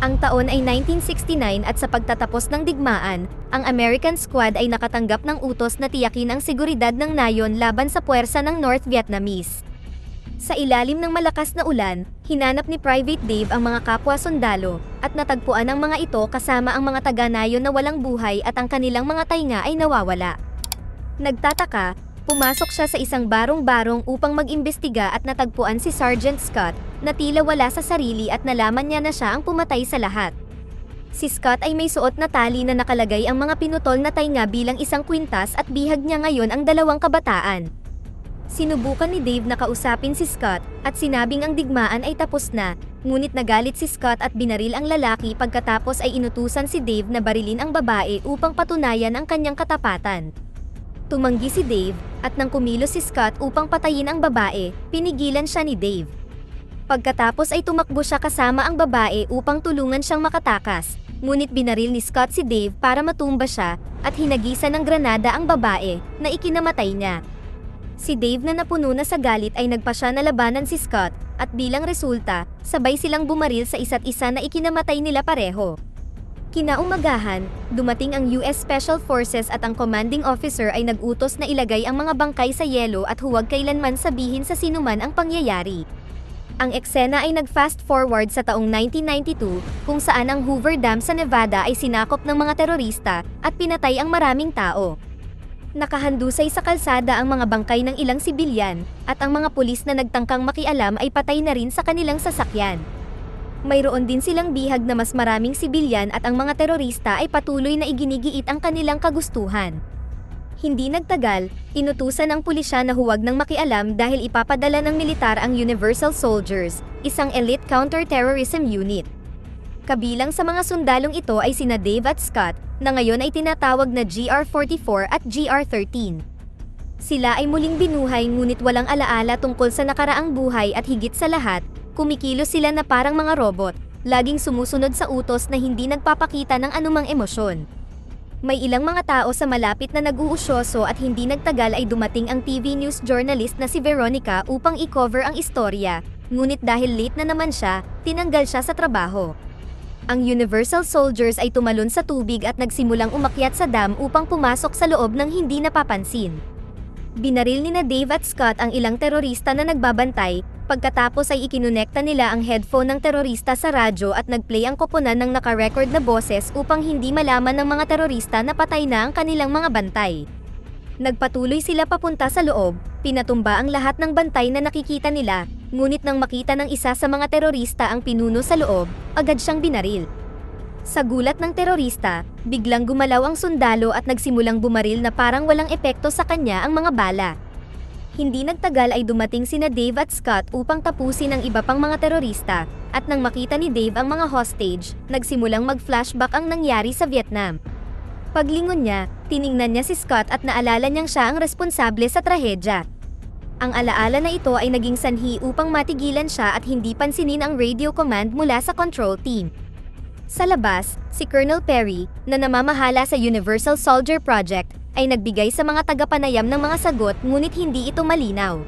Ang taon ay 1969 at sa pagtatapos ng digmaan, ang American squad ay nakatanggap ng utos na tiyakin ang seguridad ng nayon laban sa puwersa ng North Vietnamese. Sa ilalim ng malakas na ulan, hinanap ni Private Dave ang mga kapwa sundalo, at natagpuan ang mga ito kasama ang mga taga-nayon na walang buhay at ang kanilang mga tainga ay nawawala. Nagtataka, pumasok siya sa isang barong-barong upang mag-imbestiga at natagpuan si Sergeant Scott, na tila wala sa sarili at nalaman niya na siya ang pumatay sa lahat. Si Scott ay may suot na tali na nakalagay ang mga pinutol na tainga bilang isang kwintas at bihag niya ngayon ang dalawang kabataan. Sinubukan ni Dave na kausapin si Scott at sinabing ang digmaan ay tapos na, ngunit nagalit si Scott at binaril ang lalaki pagkatapos ay inutusan si Dave na barilin ang babae upang patunayan ang kanyang katapatan. Tumanggi si Dave at nang kumilos si Scott upang patayin ang babae, pinigilan siya ni Dave. Pagkatapos ay tumakbo siya kasama ang babae upang tulungan siyang makatakas, ngunit binaril ni Scott si Dave para matumba siya at hinagisan ng granada ang babae na ikinamatay niya. Si Dave na napuno na sa galit ay nagpasya na labanan si Scott at bilang resulta, sabay silang bumaril sa isa't isa na ikinamatay nila pareho. Kinaumagahan, dumating ang US Special Forces at ang commanding officer ay nag-utos na ilagay ang mga bangkay sa yelo at huwag kailanman sabihin sa sinuman ang pangyayari. Ang eksena ay nag-fast forward sa taong 1992 kung saan ang Hoover Dam sa Nevada ay sinakop ng mga terorista at pinatay ang maraming tao. Nakahandusay sa kalsada ang mga bangkay ng ilang sibilyan, at ang mga pulis na nagtangkang makialam ay patay na rin sa kanilang sasakyan. Mayroon din silang bihag na mas maraming sibilyan at ang mga terorista ay patuloy na iginigiit ang kanilang kagustuhan. Hindi nagtagal, inutusan ang pulisya na huwag nang makialam dahil ipapadala ng militar ang Universal Soldiers, isang elite counter-terrorism unit. Kabilang sa mga sundalong ito ay sina Dave at Scott, na ngayon ay tinatawag na GR-44 at GR-13. Sila ay muling binuhay ngunit walang alaala tungkol sa nakaraang buhay at higit sa lahat, kumikilos sila na parang mga robot, laging sumusunod sa utos na hindi nagpapakita ng anumang emosyon. May ilang mga tao sa malapit na nag-uusyoso at hindi nagtagal ay dumating ang TV news journalist na si Veronica upang i-cover ang istorya, ngunit dahil late na naman siya, tinanggal siya sa trabaho. Ang Universal Soldiers ay tumalon sa tubig at nagsimulang umakyat sa dam upang pumasok sa loob ng hindi napapansin. Binaril ni na Dave at Scott ang ilang terorista na nagbabantay, pagkatapos ay ikinonekta nila ang headphone ng terorista sa radyo at nagplay ang koponan ng nakarecord na boses upang hindi malaman ng mga terorista na patay na ang kanilang mga bantay. Nagpatuloy sila papunta sa loob, pinatumba ang lahat ng bantay na nakikita nila, ngunit nang makita ng isa sa mga terorista ang pinuno sa loob, agad siyang binaril. Sa gulat ng terorista, biglang gumalaw ang sundalo at nagsimulang bumaril na parang walang epekto sa kanya ang mga bala. Hindi nagtagal ay dumating sina Dave at Scott upang tapusin ang iba pang mga terorista, at nang makita ni Dave ang mga hostage, nagsimulang mag-flashback ang nangyari sa Vietnam. Paglingon niya, tiningnan niya si Scott at naalala niyang siya ang responsable sa trahedya. Ang alaala na ito ay naging sanhi upang matigilan siya at hindi pansinin ang radio command mula sa control team. Sa labas, si Colonel Perry, na namamahala sa Universal Soldier Project, ay nagbigay sa mga tagapanayam ng mga sagot ngunit hindi ito malinaw.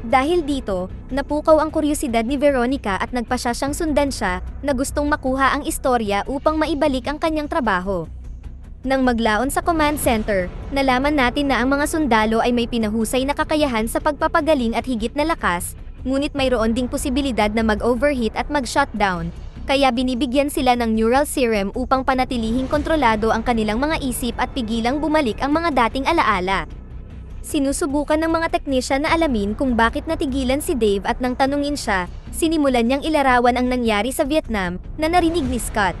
Dahil dito, napukaw ang kuryosidad ni Veronica at nagpasya siyang sundan siya na gustong makuha ang istorya upang maibalik ang kanyang trabaho. Nang maglaon sa command center, nalaman natin na ang mga sundalo ay may pinahusay na kakayahan sa pagpapagaling at higit na lakas, ngunit mayroon ding posibilidad na mag-overheat at mag-shutdown, kaya binibigyan sila ng neural serum upang panatilihing kontrolado ang kanilang mga isip at pigilang bumalik ang mga dating alaala. Sinusubukan ng mga teknisyan na alamin kung bakit natigilan si Dave at nang tanungin siya, sinimulan niyang ilarawan ang nangyari sa Vietnam na narinig ni Scott.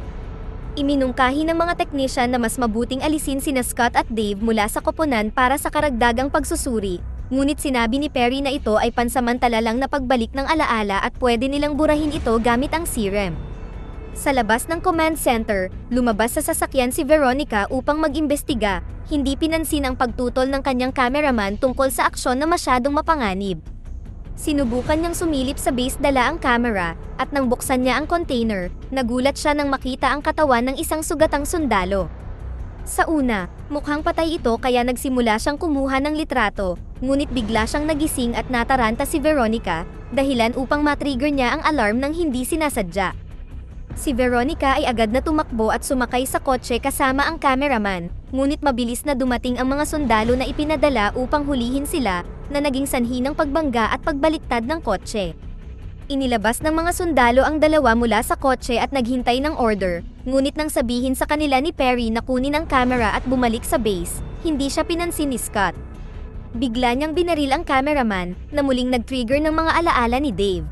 Iminungkahi ng mga teknisyan na mas mabuting alisin sina Scott at Dave mula sa koponan para sa karagdagang pagsusuri, ngunit sinabi ni Perry na ito ay pansamantala lang na pagbalik ng alaala at pwede nilang burahin ito gamit ang serum. Sa labas ng command center, lumabas sa sasakyan si Veronica upang mag-imbestiga, hindi pinansin ang pagtutol ng kanyang cameraman tungkol sa aksyon na masyadong mapanganib. Sinubukan niyang sumilip sa base dala ang camera, at nang buksan niya ang container, nagulat siya nang makita ang katawan ng isang sugatang sundalo. Sa una, mukhang patay ito kaya nagsimula siyang kumuha ng litrato, ngunit bigla siyang nagising at nataranta si Veronica, dahilan upang matrigger niya ang alarm ng hindi sinasadya. Si Veronica ay agad na tumakbo at sumakay sa kotse kasama ang cameraman, ngunit mabilis na dumating ang mga sundalo na ipinadala upang hulihin sila, na naging sanhi ng pagbangga at pagbaliktad ng kotse. Inilabas ng mga sundalo ang dalawa mula sa kotse at naghintay ng order, ngunit nang sabihin sa kanila ni Perry na kunin ang camera at bumalik sa base, hindi siya pinansin ni Scott. Bigla niyang binaril ang cameraman, na muling nag-trigger ng mga alaala ni Dave.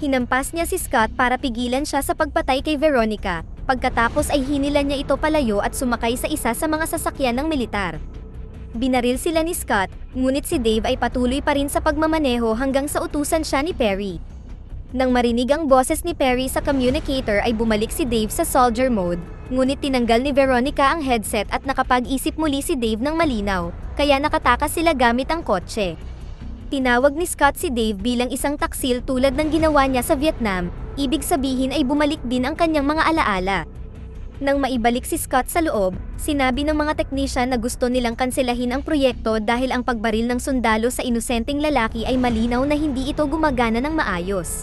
Hinampas niya si Scott para pigilan siya sa pagpatay kay Veronica, pagkatapos ay hinilan niya ito palayo at sumakay sa isa sa mga sasakyan ng militar. Binaril sila ni Scott, ngunit si Dave ay patuloy pa rin sa pagmamaneho hanggang sa utusan siya ni Perry. Nang marinig ang boses ni Perry sa communicator ay bumalik si Dave sa soldier mode, ngunit tinanggal ni Veronica ang headset at nakapag-isip muli si Dave ng malinaw, kaya nakatakas sila gamit ang kotse. Tinawag ni Scott si Dave bilang isang taksil tulad ng ginawa niya sa Vietnam, ibig sabihin ay bumalik din ang kanyang mga alaala. Nang maibalik si Scott sa loob, sinabi ng mga teknisyan na gusto nilang kanselahin ang proyekto dahil ang pagbaril ng sundalo sa inosenteng lalaki ay malinaw na hindi ito gumagana ng maayos.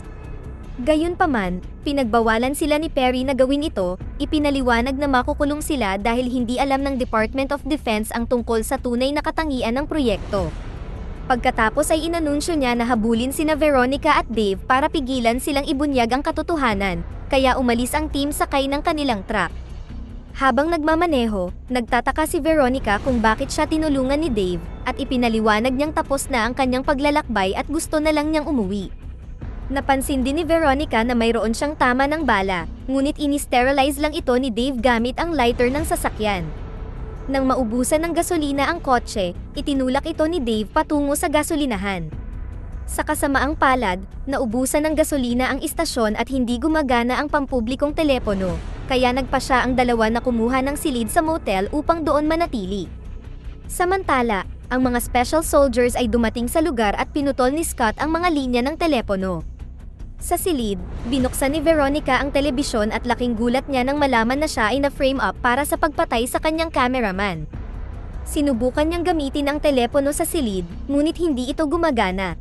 Gayunpaman, pinagbawalan sila ni Perry na gawin ito, ipinaliwanag na makukulong sila dahil hindi alam ng Department of Defense ang tungkol sa tunay na katangian ng proyekto. Pagkatapos ay inanunsyo niya na habulin sina Veronica at Dave para pigilan silang ibunyag ang katotohanan, kaya umalis ang team sakay ng kanilang truck. Habang nagmamaneho, nagtataka si Veronica kung bakit siya tinulungan ni Dave, at ipinaliwanag niyang tapos na ang kanyang paglalakbay at gusto na lang niyang umuwi. Napansin din ni Veronica na mayroon siyang tama ng bala, ngunit ini-sterilize lang ito ni Dave gamit ang lighter ng sasakyan. Nang maubusan ng gasolina ang kotse, itinulak ito ni Dave patungo sa gasolinahan. Sa kasamaang palad, naubusan ng gasolina ang istasyon at hindi gumagana ang pampublikong telepono, kaya nagpa siya ang dalawa na kumuha ng silid sa motel upang doon manatili. Samantala, ang mga special soldiers ay dumating sa lugar at pinutol ni Scott ang mga linya ng telepono. Sa silid, binuksan ni Veronica ang telebisyon at laking gulat niya nang malaman na siya ay na-frame up para sa pagpatay sa kanyang cameraman. Sinubukan niyang gamitin ang telepono sa silid, ngunit hindi ito gumagana.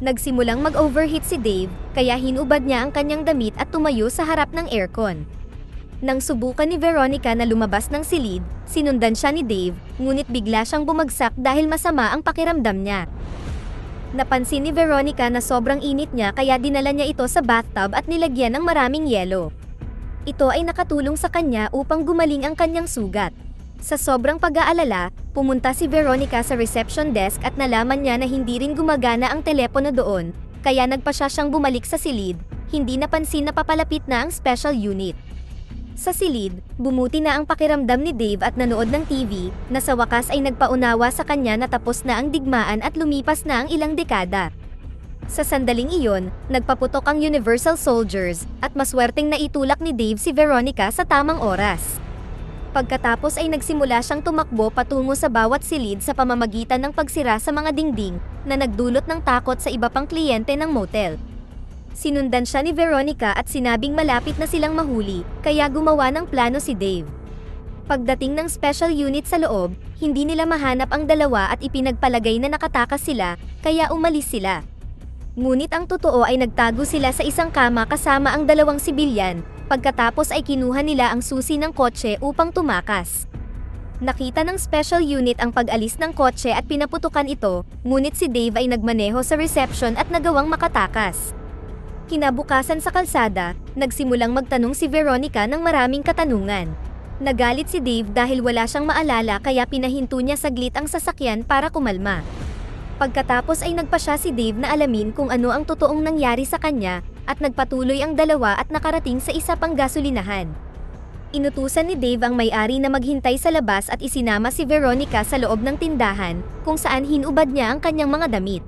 Nagsimulang mag-overheat si Dave, kaya hinubad niya ang kanyang damit at tumayo sa harap ng aircon. Nang subukan ni Veronica na lumabas ng silid, sinundan siya ni Dave, ngunit bigla siyang bumagsak dahil masama ang pakiramdam niya. Napansin ni Veronica na sobrang init niya kaya dinala niya ito sa bathtub at nilagyan ng maraming yelo. Ito ay nakatulong sa kanya upang gumaling ang kanyang sugat. Sa sobrang pag-aalala, pumunta si Veronica sa reception desk at nalaman niya na hindi rin gumagana ang telepono doon, kaya nagpa siya siyang bumalik sa silid, hindi napansin na papalapit na ang special unit. Sa silid, bumuti na ang pakiramdam ni Dave at nanood ng TV, na sa wakas ay nagpaunawa sa kanya na tapos na ang digmaan at lumipas na ang ilang dekada. Sa sandaling iyon, nagpaputok ang Universal Soldiers, at maswerteng naitulak ni Dave si Veronica sa tamang oras. Pagkatapos ay nagsimula siyang tumakbo patungo sa bawat silid sa pamamagitan ng pagsira sa mga dingding, na nagdulot ng takot sa iba pang kliyente ng motel. Sinundan siya ni Veronica at sinabing malapit na silang mahuli, kaya gumawa ng plano si Dave. Pagdating ng special unit sa loob, hindi nila mahanap ang dalawa at ipinagpalagay na nakatakas sila, kaya umalis sila. Ngunit ang totoo ay nagtago sila sa isang kama kasama ang dalawang sibilyan, pagkatapos ay kinuha nila ang susi ng kotse upang tumakas. Nakita ng special unit ang pag-alis ng kotse at pinaputukan ito, ngunit si Dave ay nagmaneho sa reception at nagawang makatakas. Kinabukasan sa kalsada, nagsimulang magtanong si Veronica ng maraming katanungan. Nagalit si Dave dahil wala siyang maalala kaya pinahinto niya saglit ang sasakyan para kumalma. Pagkatapos ay nagpa siya si Dave na alamin kung ano ang totoong nangyari sa kanya, at nagpatuloy ang dalawa at nakarating sa isa pang gasolinahan. Inutusan ni Dave ang may-ari na maghintay sa labas at isinama si Veronica sa loob ng tindahan, kung saan hinubad niya ang kanyang mga damit.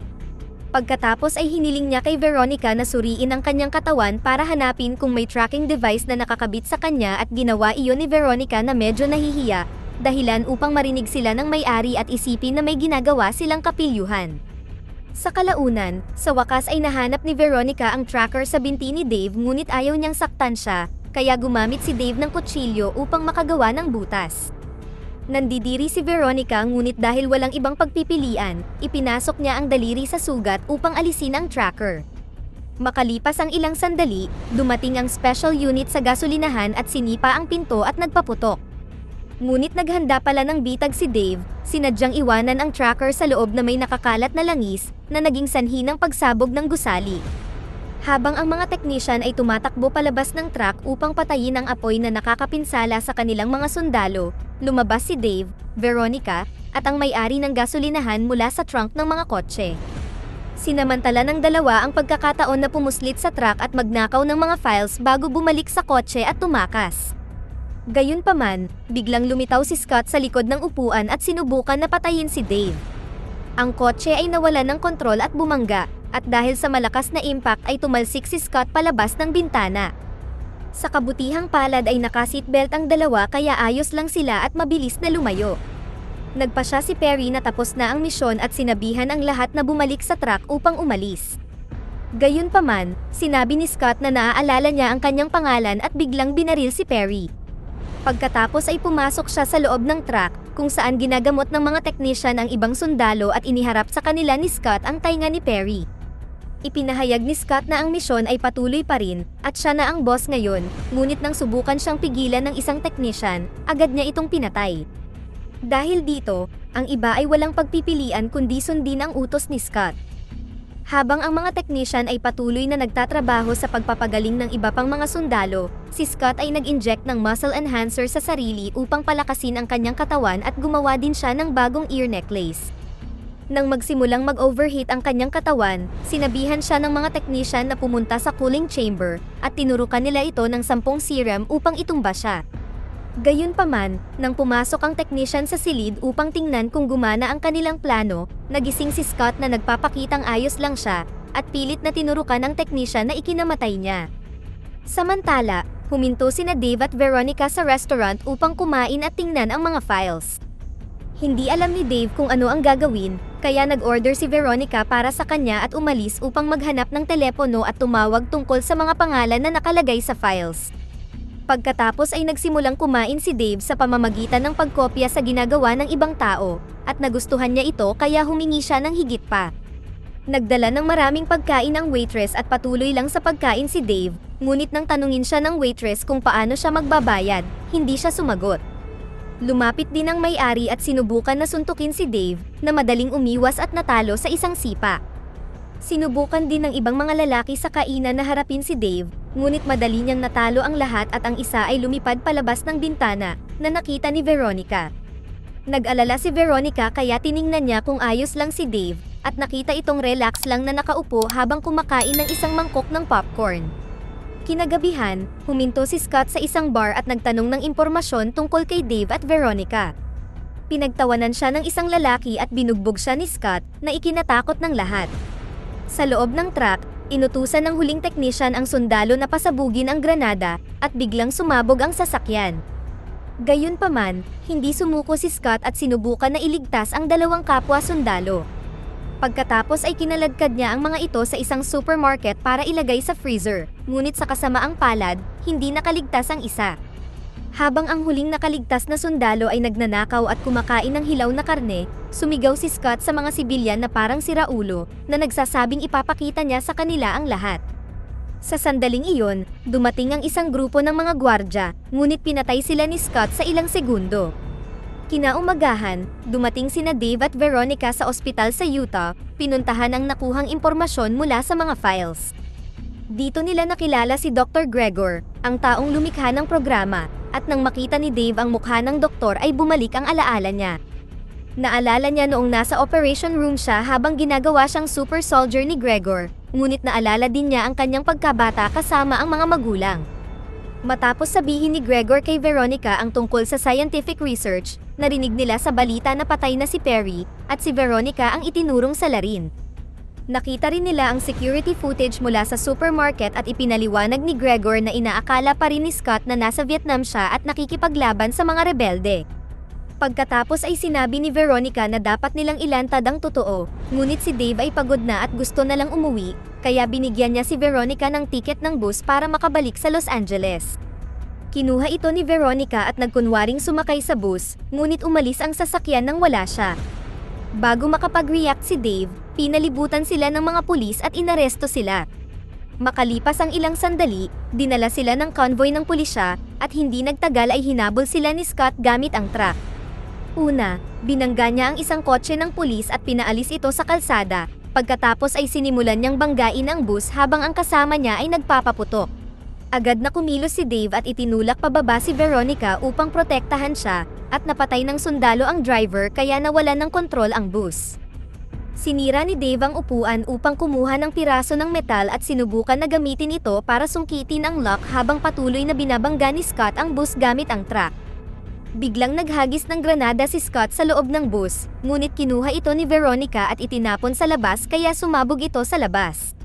Pagkatapos ay hiniling niya kay Veronica na suriin ang kanyang katawan para hanapin kung may tracking device na nakakabit sa kanya at ginawa iyon ni Veronica na medyo nahihiya, dahilan upang marinig sila ng may-ari at isipin na may ginagawa silang kapilyuhan. Sa kalaunan, sa wakas ay nahanap ni Veronica ang tracker sa binti ni Dave ngunit ayaw niyang saktan siya, kaya gumamit si Dave ng kutsilyo upang makagawa ng butas. Nandidiri si Veronica ngunit dahil walang ibang pagpipilian, ipinasok niya ang daliri sa sugat upang alisin ang tracker. Makalipas ang ilang sandali, dumating ang special unit sa gasolinahan at sinipa ang pinto at nagpaputok. Ngunit naghanda pala ng bitag si Dave, sinadyang iwanan ang tracker sa loob na may nakakalat na langis na naging sanhi ng pagsabog ng gusali. Habang ang mga technician ay tumatakbo palabas ng truck upang patayin ang apoy na nakakapinsala sa kanilang mga sundalo, lumabas si Dave, Veronica, at ang may-ari ng gasolinahan mula sa trunk ng mga kotse. Sinamantala ng dalawa ang pagkakataon na pumuslit sa truck at magnakaw ng mga files bago bumalik sa kotse at tumakas. Gayunpaman, biglang lumitaw si Scott sa likod ng upuan at sinubukan na patayin si Dave. Ang kotse ay nawala ng kontrol at bumangga, at dahil sa malakas na impact ay tumalsik si Scott palabas ng bintana. Sa kabutihang palad ay nakaseatbelt ang dalawa kaya ayos lang sila at mabilis na lumayo. Nagpa siya si Perry na tapos na ang misyon at sinabihan ang lahat na bumalik sa truck upang umalis. Gayunpaman, sinabi ni Scott na naaalala niya ang kanyang pangalan at biglang binaril si Perry. Pagkatapos ay pumasok siya sa loob ng truck, kung saan ginagamot ng mga teknisyan ang ibang sundalo at iniharap sa kanila ni Scott ang tainga ni Perry. Ipinahayag ni Scott na ang misyon ay patuloy pa rin, at siya na ang boss ngayon, ngunit nang subukan siyang pigilan ng isang teknisyan, agad niya itong pinatay. Dahil dito, ang iba ay walang pagpipilian kundi sundin ang utos ni Scott. Habang ang mga technician ay patuloy na nagtatrabaho sa pagpapagaling ng iba pang mga sundalo, si Scott ay nag-inject ng muscle enhancer sa sarili upang palakasin ang kanyang katawan at gumawa din siya ng bagong ear necklace. Nang magsimulang mag-overheat ang kanyang katawan, sinabihan siya ng mga technician na pumunta sa cooling chamber at tinurukan nila ito ng sampung serum upang itumba siya. Gayunpaman, nang pumasok ang technician sa silid upang tingnan kung gumana ang kanilang plano, nagising si Scott na nagpapakitang ayos lang siya, at pilit na tinurukan ng technician na ikinamatay niya. Samantala, huminto sina Dave at Veronica sa restaurant upang kumain at tingnan ang mga files. Hindi alam ni Dave kung ano ang gagawin, kaya nag-order si Veronica para sa kanya at umalis upang maghanap ng telepono at tumawag tungkol sa mga pangalan na nakalagay sa files. Pagkatapos ay nagsimulang kumain si Dave sa pamamagitan ng pagkopya sa ginagawa ng ibang tao, at nagustuhan niya ito kaya humingi siya ng higit pa. Nagdala ng maraming pagkain ang waitress at patuloy lang sa pagkain si Dave, ngunit nang tanungin siya ng waitress kung paano siya magbabayad, hindi siya sumagot. Lumapit din ang may-ari at sinubukan na suntukin si Dave, na madaling umiwas at natalo sa isang sipa. Sinubukan din ng ibang mga lalaki sa kainan na harapin si Dave, ngunit madali niyang natalo ang lahat at ang isa ay lumipad palabas ng bintana, na nakita ni Veronica. Nag-alala si Veronica kaya tiningnan niya kung ayos lang si Dave, at nakita itong relax lang na nakaupo habang kumakain ng isang mangkok ng popcorn. Kinagabihan, huminto si Scott sa isang bar at nagtanong ng impormasyon tungkol kay Dave at Veronica. Pinagtawanan siya ng isang lalaki at binugbog siya ni Scott na ikinatakot ng lahat. Sa loob ng truck, inutusan ng huling teknisyan ang sundalo na pasabugin ang granada at biglang sumabog ang sasakyan. Gayunpaman, hindi sumuko si Scott at sinubukan na iligtas ang dalawang kapwa sundalo. Pagkatapos ay kinaladkad niya ang mga ito sa isang supermarket para ilagay sa freezer, ngunit sa kasamaang palad, hindi nakaligtas ang isa. Habang ang huling nakaligtas na sundalo ay nagnanakaw at kumakain ng hilaw na karne, sumigaw si Scott sa mga sibilyan na parang siraulo, na nagsasabing ipapakita niya sa kanila ang lahat. Sa sandaling iyon, dumating ang isang grupo ng mga gwardya, ngunit pinatay sila ni Scott sa ilang segundo. Kinaumagahan, dumating sina Dave at Veronica sa ospital sa Utah, pinuntahan ang nakuhang impormasyon mula sa mga files. Dito nila nakilala si Dr. Gregor, ang taong lumikha ng programa, at nang makita ni Dave ang mukha ng doktor ay bumalik ang alaala niya. Naalala niya noong nasa operation room siya habang ginagawa siyang super soldier ni Gregor, ngunit naalala din niya ang kanyang pagkabata kasama ang mga magulang. Matapos sabihin ni Gregor kay Veronica ang tungkol sa scientific research, narinig nila sa balita na patay na si Perry, at si Veronica ang itinurong sa larin. Nakita rin nila ang security footage mula sa supermarket at ipinaliwanag ni Gregor na inaakala pa rin ni Scott na nasa Vietnam siya at nakikipaglaban sa mga rebelde. Pagkatapos ay sinabi ni Veronica na dapat nilang ilantad ang totoo, ngunit si Dave ay pagod na at gusto na lang umuwi, kaya binigyan niya si Veronica ng tiket ng bus para makabalik sa Los Angeles. Kinuha ito ni Veronica at nagkunwaring sumakay sa bus, ngunit umalis ang sasakyan nang wala siya. Bago makapag-react si Dave, pinalibutan sila ng mga pulis at inaresto sila. Makalipas ang ilang sandali, dinala sila ng convoy ng pulisya, at hindi nagtagal ay hinabol sila ni Scott gamit ang truck. Una, binangga niya ang isang kotse ng pulis at pinaalis ito sa kalsada, pagkatapos ay sinimulan niyang banggain ang bus habang ang kasama niya ay nagpapaputok. Agad na kumilos si Dave at itinulak pababa si Veronica upang protektahan siya, at napatay ng sundalo ang driver kaya nawala ng kontrol ang bus. Sinira ni Dave ang upuan upang kumuha ng piraso ng metal at sinubukan na gamitin ito para sungkitin ang lock habang patuloy na binabangga ni Scott ang bus gamit ang truck. Biglang naghagis ng granada si Scott sa loob ng bus, ngunit kinuha ito ni Veronica at itinapon sa labas kaya sumabog ito sa labas.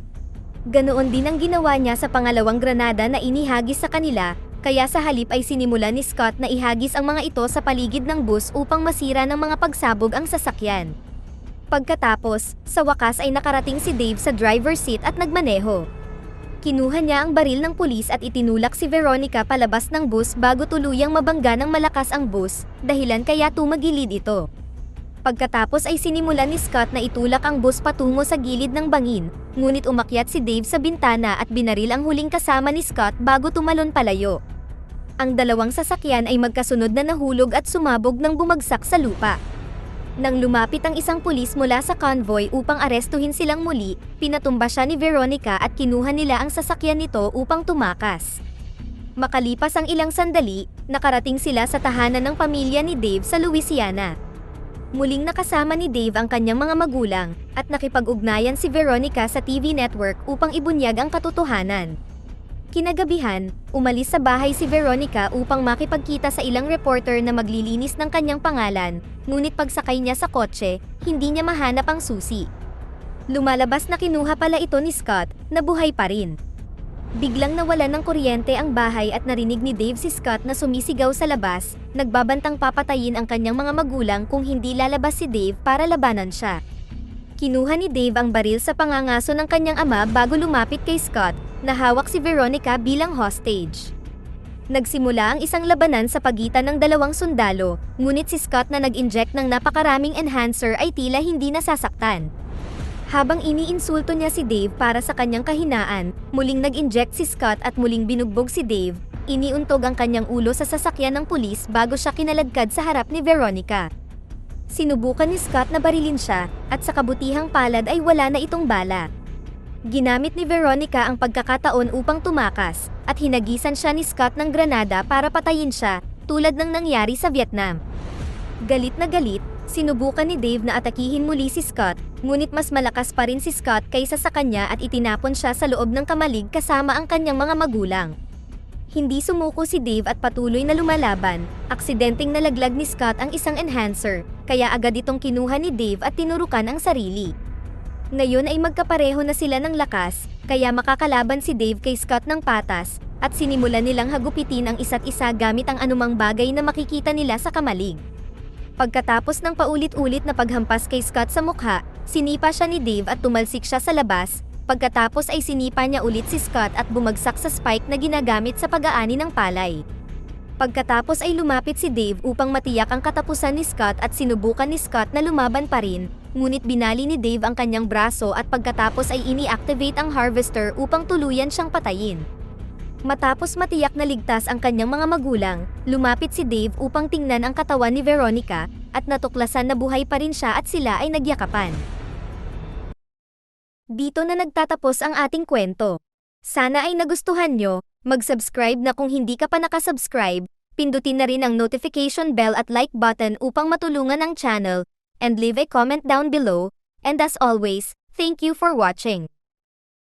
Ganoon din ang ginawa niya sa pangalawang granada na inihagis sa kanila, kaya sa halip ay sinimula ni Scott na ihagis ang mga ito sa paligid ng bus upang masira ng mga pagsabog ang sasakyan. Pagkatapos, sa wakas ay nakarating si Dave sa driver's seat at nagmaneho. Kinuha niya ang baril ng pulis at itinulak si Veronica palabas ng bus bago tuluyang mabangga ng malakas ang bus, dahilan kaya tumagilid ito. Pagkatapos ay sinimulan ni Scott na itulak ang bus patungo sa gilid ng bangin, ngunit umakyat si Dave sa bintana at binaril ang huling kasama ni Scott bago tumalon palayo. Ang dalawang sasakyan ay magkasunod na nahulog at sumabog nang bumagsak sa lupa. Nang lumapit ang isang pulis mula sa convoy upang arestuhin silang muli, pinatumba siya ni Veronica at kinuha nila ang sasakyan nito upang tumakas. Makalipas ang ilang sandali, nakarating sila sa tahanan ng pamilya ni Dave sa Louisiana. Muling nakasama ni Dave ang kanyang mga magulang, at nakipag-ugnayan si Veronica sa TV network upang ibunyag ang katotohanan. Kinagabihan, umalis sa bahay si Veronica upang makipagkita sa ilang reporter na maglilinis ng kanyang pangalan, ngunit pagsakay niya sa kotse, hindi niya mahanap ang susi. Lumalabas na kinuha pala ito ni Scott, na buhay pa rin. Biglang nawalan ng kuryente ang bahay at narinig ni Dave si Scott na sumisigaw sa labas, nagbabantang papatayin ang kanyang mga magulang kung hindi lalabas si Dave para labanan siya. Kinuha ni Dave ang baril sa pangangaso ng kanyang ama bago lumapit kay Scott, na hawak si Veronica bilang hostage. Nagsimula ang isang labanan sa pagitan ng dalawang sundalo, ngunit si Scott na nag-inject ng napakaraming enhancer ay tila hindi nasasaktan. Habang iniinsulto niya si Dave para sa kanyang kahinaan, muling nag-inject si Scott at muling binugbog si Dave, iniuntog ang kanyang ulo sa sasakyan ng pulis bago siya kinaladkad sa harap ni Veronica. Sinubukan ni Scott na barilin siya, at sa kabutihang palad ay wala na itong bala. Ginamit ni Veronica ang pagkakataon upang tumakas, at hinagisan siya ni Scott ng granada para patayin siya, tulad ng nangyari sa Vietnam. Galit na galit, sinubukan ni Dave na atakihin muli si Scott, ngunit mas malakas pa rin si Scott kaysa sa kanya at itinapon siya sa loob ng kamalig kasama ang kanyang mga magulang. Hindi sumuko si Dave at patuloy na lumalaban, aksidenteng nalaglag ni Scott ang isang enhancer, kaya agad itong kinuha ni Dave at tinurukan ang sarili. Ngayon ay magkapareho na sila ng lakas, kaya makakalaban si Dave kay Scott ng patas, at sinimulan nilang hagupitin ang isa't isa gamit ang anumang bagay na makikita nila sa kamalig. Pagkatapos ng paulit-ulit na paghampas kay Scott sa mukha, sinipa siya ni Dave at tumalsik siya sa labas, pagkatapos ay sinipa niya ulit si Scott at bumagsak sa spike na ginagamit sa pag-aani ng palay. Pagkatapos ay lumapit si Dave upang matiyak ang katapusan ni Scott at sinubukan ni Scott na lumaban pa rin, ngunit binali ni Dave ang kanyang braso at pagkatapos ay ini-activate ang harvester upang tuluyan siyang patayin. Matapos matiyak na ligtas ang kanyang mga magulang, lumapit si Dave upang tingnan ang katawan ni Veronica, at natuklasan na buhay pa rin siya at sila ay nagyakapan. Dito na nagtatapos ang ating kwento. Sana ay nagustuhan nyo, mag-subscribe na kung hindi ka pa nakasubscribe, pindutin na rin ang notification bell at like button upang matulungan ang channel, and leave a comment down below, and as always, thank you for watching.